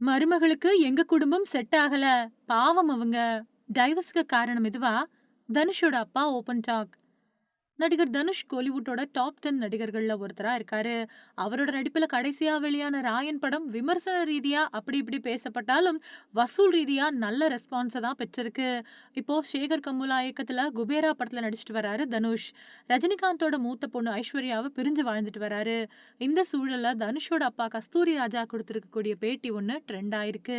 மருமகளுக்கு எங்க குடும்பம் செட் ஆகல? பாவம் அவங்க. டைவர்ஸ்க்கு காரணம் இதுவா தனுஷோட அப்பா ஓபன் டாக் நடிகர் தனுஷ் கோலிவுட்டோட டாப் டென் நடிகர்களில் ஒருத்தராக இருக்காரு. அவரோட நடிப்பில் கடைசியா வெளியான ராயன் படம் விமர்சன ரீதியாக அப்படி இப்படி பேசப்பட்டாலும் வசூல் ரீதியாக நல்ல ரெஸ்பான்ஸை தான் பெற்றிருக்கு. இப்போ சேகர் கமுலா இயக்கத்தில் குபேரா படத்தில் நடிச்சிட்டு வராரு தனுஷ். ரஜினிகாந்தோட மூத்த பொண்ணு ஐஸ்வர்யாவை பிரிஞ்சு வாழ்ந்துட்டு வராரு. இந்த சூழலில் தனுஷோட அப்பா கஸ்தூரி ராஜா கொடுத்துருக்கக்கூடிய பேட்டி ஒன்று ட்ரெண்ட் ஆயிருக்கு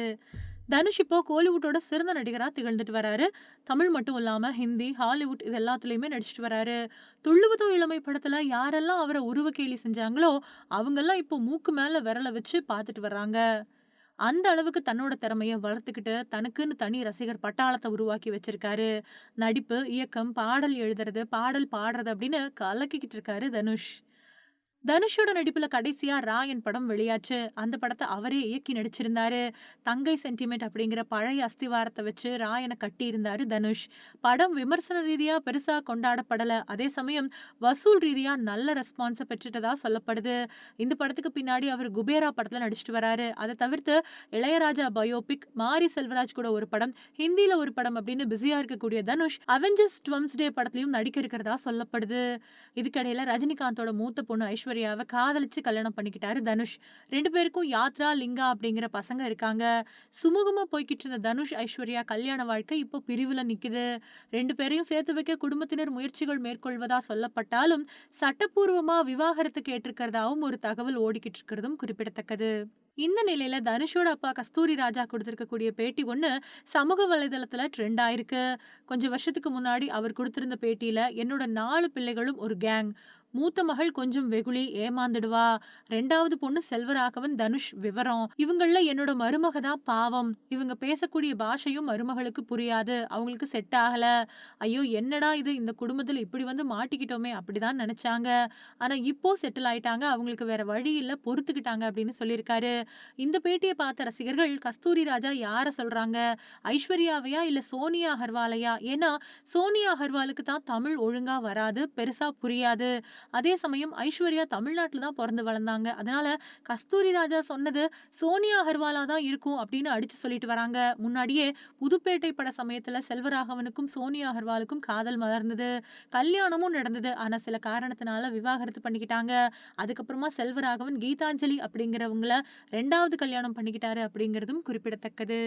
தனுஷ் இப்போ கோலிவுட்டோட சிறந்த நடிகராக திகழ்ந்துட்டு வராரு. தமிழ் மட்டும் இல்லாமல் ஹிந்தி ஹாலிவுட் இது எல்லாத்துலேயுமே நடிச்சிட்டு வராரு. துள்ளுவதோ இளமை படத்தில் யாரெல்லாம் அவரை உருவ கேலி செஞ்சாங்களோ அவங்கெல்லாம் இப்போ மூக்கு மேலே விரலை வச்சு பார்த்துட்டு வர்றாங்க. அந்த அளவுக்கு தன்னோட திறமையை வளர்த்துக்கிட்டு தனக்குன்னு தனி ரசிகர் பட்டாளத்தை உருவாக்கி வச்சிருக்காரு. நடிப்பு இயக்கம் பாடல் எழுதுறது பாடல் பாடுறது அப்படின்னு கலக்கிக்கிட்டு இருக்காரு தனுஷ். தனுஷோட நடிப்புல கடைசியா ராயன் படம் வெளியாச்சு. அந்த படத்தை அவரே இயக்கி நடிச்சிருந்தாரு. தங்கை சென்டிமெண்ட் அப்படிங்கிற பழைய அஸ்திவாரத்தை வச்சு ராயனை கட்டி இருந்தாரு தனுஷ். படம் விமர்சன ரீதியா பெருசா கொண்டாடப்படல. அதே சமயம் வசூல் ரீதியா நல்ல ரெஸ்பான்ஸை பெற்றுட்டதா சொல்லப்படுது. இந்த படத்துக்கு பின்னாடி அவர் குபேரா படத்துல நடிச்சிட்டு வராரு. அதை தவிர்த்து இளையராஜா பயோபிக் மாரி செல்வராஜ் கூட ஒரு படம் ஹிந்தில ஒரு படம் அப்படின்னு பிஸியா இருக்கக்கூடிய தனுஷ் அவெஞ்சர்ஸ் டுவம்ஸ் டே படத்துலயும் நடிக்க இருக்கிறதா சொல்லப்படுது. இதுக்கடையில ரஜினிகாந்தோட மூத்த பொண்ணு ஐஸ்வர்யாவை காதலிச்சு கல்யாணம் பண்ணிக்கிட்டாரு தனுஷ். ரெண்டு பேருக்கும் யாத்ரா லிங்கா அப்படிங்கிற பசங்க இருக்காங்க. சுமூகமா போய்கிட்டு இருந்த தனுஷ் ஐஸ்வர்யா கல்யாண வாழ்க்கை இப்போ பிரிவுல நிக்குது. ரெண்டு பேரையும் சேர்த்து வைக்க குடும்பத்தினர் முயற்சிகள் மேற்கொள்வதா சொல்லப்பட்டாலும் சட்டப்பூர்வமா விவாகரத்து கேட்டிருக்கிறதாவும் ஒரு தகவல் ஓடிக்கிட்டு இருக்கிறதும் குறிப்பிடத்தக்கது. இந்த நிலையில தனுஷோட அப்பா கஸ்தூரி ராஜா கொடுத்திருக்கக்கூடிய பேட்டி ஒண்ணு சமூக வலைதளத்துல ட்ரெண்ட் ஆயிருக்கு. கொஞ்சம் வருஷத்துக்கு முன்னாடி அவர் கொடுத்திருந்த பேட்டியில என்னோட நாலு பிள்ளைகளும் ஒரு கேங் மூத்த மகள் கொஞ்சம் வெகுளி ஏமாந்துடுவா. ரெண்டாவது பொண்ணு செல்வராகவன் தனுஷ் விவரம். இவங்கள என்னோட மருமக தான் பாவம். இவங்க பேசக்கூடிய பாஷையும் மருமகளுக்கு புரியாது. அவங்களுக்கு செட் ஆகல. ஐயோ என்னடா இது? இந்த குடும்பத்துல இப்படி வந்து மாட்டிக்கிட்டோமே அப்படிதான் நினைச்சாங்க. ஆனா இப்போ செட்டில் ஆயிட்டாங்க. அவங்களுக்கு வேற வழி இல்ல. பொறுத்துக்கிட்டாங்க அப்படின்னு சொல்லியிருக்காரு. இந்த பேட்டியை பார்த்த ரசிகர்கள் கஸ்தூரி ராஜா யார சொல்றாங்க? ஐஸ்வர்யாவையா இல்ல சோனியா அகர்வாலையா? ஏன்னா சோனியா அகர்வாலுக்கு தான் தமிழ் ஒழுங்கா வராது பெருசா புரியாது. அதே சமயம் ஐஸ்வர்யா தமிழ்நாட்டில் தான் பிறந்து வளர்ந்தாங்க. அதனால கஸ்தூரி ராஜா சொன்னது சோனியா அகர்வாலா தான் இருக்கும் அப்படின்னு அடிச்சு சொல்லிட்டு வராங்க. முன்னாடியே புதுப்பேட்டை பட சமயத்துல செல்வராகவனுக்கும் சோனியா அகர்வாலுக்கும் காதல் மலர்ந்தது. கல்யாணமும் நடந்தது. ஆனா சில காரணத்தினால விவாகரத்து பண்ணிக்கிட்டாங்க. அதுக்கப்புறமா செல்வராகவன் கீதாஞ்சலி அப்படிங்கிறவங்கள ரெண்டாவது கல்யாணம் பண்ணிக்கிட்டாரு அப்படிங்கிறதும் குறிப்பிடத்தக்கது.